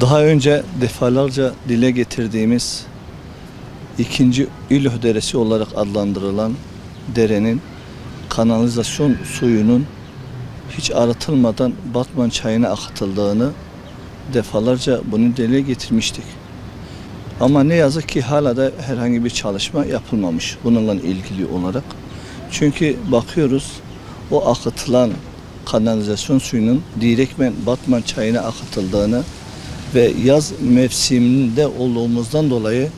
Daha önce defalarca dile getirdiğimiz ikinci İlüh Deresi olarak adlandırılan derenin kanalizasyon suyunun hiç arıtılmadan Batman çayına akıtıldığını defalarca bunu dile getirmiştik. Ama ne yazık ki hala da herhangi bir çalışma yapılmamış bununla ilgili olarak. Çünkü bakıyoruz o akıtılan kanalizasyon suyunun direktmen Batman çayına akıtıldığını ve yaz mevsiminde olduğumuzdan dolayı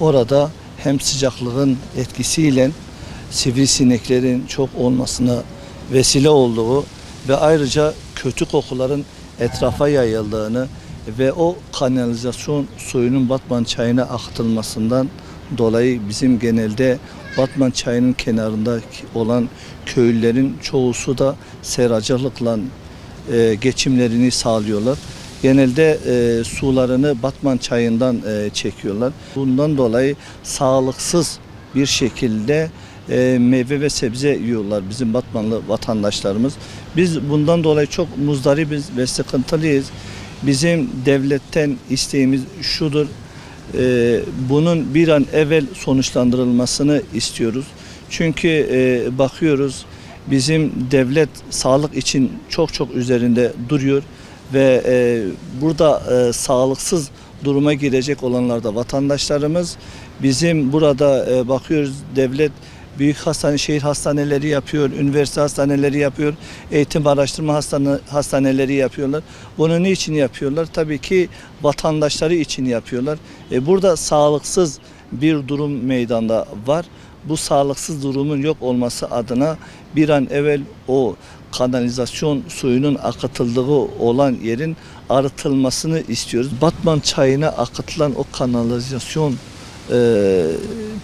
orada hem sıcaklığın etkisiyle sivrisineklerin çok olmasına vesile olduğu ve ayrıca kötü kokuların etrafa yayıldığını ve o kanalizasyon suyunun Batman çayına akıtılmasından dolayı bizim genelde Batman çayının kenarında olan köylülerin çoğusu da seracılıkla e, geçimlerini sağlıyorlar. Genelde e, sularını Batman çayından e, çekiyorlar. Bundan dolayı sağlıksız bir şekilde e, meyve ve sebze yiyorlar bizim Batmanlı vatandaşlarımız. Biz bundan dolayı çok muzdaribiz ve sıkıntılıyız. Bizim devletten isteğimiz şudur. e, bunun bir an evvel sonuçlandırılmasını istiyoruz. Çünkü e, bakıyoruz bizim devlet sağlık için çok çok üzerinde duruyor ve e, burada e, sağlıksız duruma girecek olanlar da vatandaşlarımız. Bizim burada e, bakıyoruz devlet büyük hastane, şehir hastaneleri yapıyor, üniversite hastaneleri yapıyor, eğitim araştırma hastane, hastaneleri yapıyorlar. Bunu niçin yapıyorlar? Tabii ki vatandaşları için yapıyorlar. E, burada sağlıksız bir durum meydanda var. Bu sağlıksız durumun yok olması adına bir an evvel o kanalizasyon suyunun akıtıldığı olan yerin arıtılmasını istiyoruz. Batman çayına akıtılan o kanalizasyon e,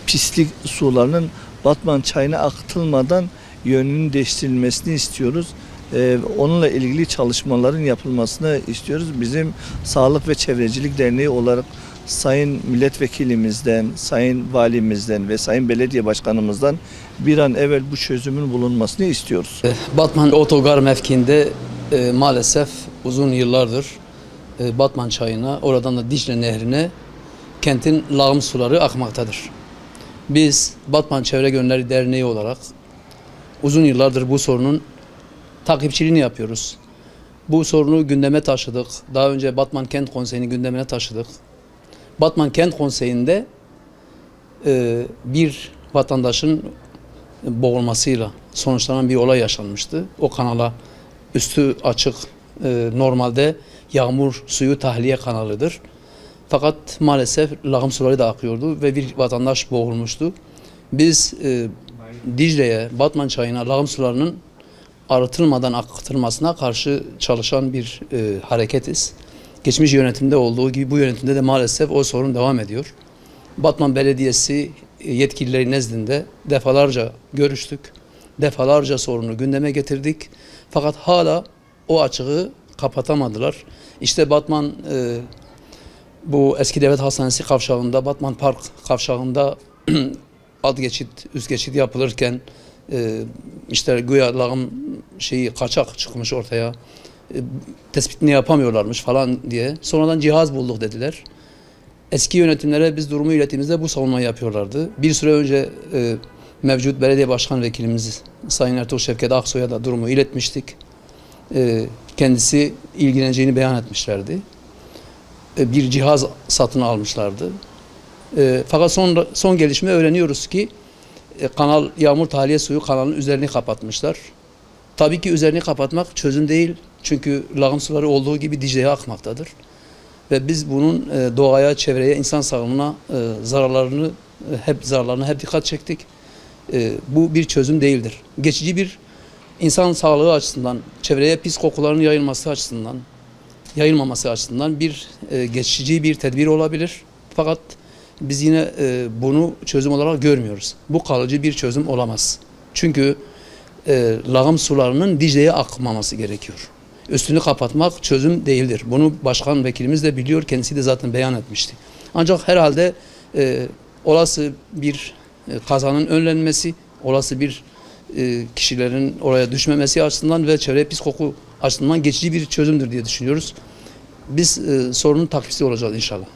pislik sularının Batman çayına akıtılmadan yönünün değiştirilmesini istiyoruz. E, onunla ilgili çalışmaların yapılmasını istiyoruz. Bizim Sağlık ve Çevrecilik Derneği olarak Sayın Milletvekilimizden, Sayın Valimizden ve Sayın Belediye Başkanımızdan bir an evvel bu çözümün bulunmasını istiyoruz. Batman otogar mevkiinde e, maalesef uzun yıllardır e, Batman çayına, oradan da Dicle Nehri'ne kentin lağım suları akmaktadır. Biz Batman Çevre Gönülleri Derneği olarak uzun yıllardır bu sorunun takipçiliğini yapıyoruz. Bu sorunu gündeme taşıdık. Daha önce Batman Kent Konseyi'ni gündemine taşıdık. Batman Kent Konseyi'nde e, bir vatandaşın boğulmasıyla sonuçlanan bir olay yaşanmıştı. O kanala üstü açık e, normalde yağmur suyu tahliye kanalıdır. Fakat maalesef lağım suları da akıyordu ve bir vatandaş boğulmuştu. Biz e, Dicle'ye, Batman çayına lağım sularının arıtılmadan akıtılmasına karşı çalışan bir e, hareketiz. Geçmiş yönetimde olduğu gibi bu yönetimde de maalesef o sorun devam ediyor. Batman Belediyesi e, yetkilileri nezdinde defalarca görüştük. Defalarca sorunu gündeme getirdik. Fakat hala o açığı kapatamadılar. İşte Batman e, bu eski devlet hastanesi kavşağında, Batman Park kavşağında alt geçit, üst geçit yapılırken e, işte güya lağım şeyi kaçak çıkmış ortaya. E, tespitini yapamıyorlarmış falan diye. Sonradan cihaz bulduk dediler. Eski yönetimlere biz durumu ilettiğimizde bu savunmayı yapıyorlardı. Bir süre önce e, mevcut belediye başkan vekilimiz Sayın Ertuğrul Şevket Aksoy'a da durumu iletmiştik. E, kendisi ilgileneceğini beyan etmişlerdi. E, bir cihaz satın almışlardı. E, fakat son, son gelişme öğreniyoruz ki e, kanal yağmur tahliye suyu kanalın üzerini kapatmışlar. Tabii ki üzerini kapatmak çözüm değil. Çünkü lağım suları olduğu gibi Dicle'ye akmaktadır. Ve biz bunun e, doğaya, çevreye, insan sağlığına e, zararlarını hep zararlarına hep dikkat çektik. Bu bir çözüm değildir. Geçici bir insan sağlığı açısından, çevreye pis kokuların yayılması açısından, yayılmaması açısından bir geçici bir tedbir olabilir. Fakat biz yine e, bunu çözüm olarak görmüyoruz. Bu kalıcı bir çözüm olamaz. Çünkü e, lağım sularının Dicle'ye akmaması gerekiyor. Üstünü kapatmak çözüm değildir. Bunu başkan vekilimiz de biliyor, kendisi de zaten beyan etmişti. Ancak herhalde e, olası bir e, kazanın önlenmesi, olası bir e, kişilerin oraya düşmemesi açısından ve çevre pis koku açısından geçici bir çözümdür diye düşünüyoruz. Biz e, sorunun takipçisi olacağız inşallah.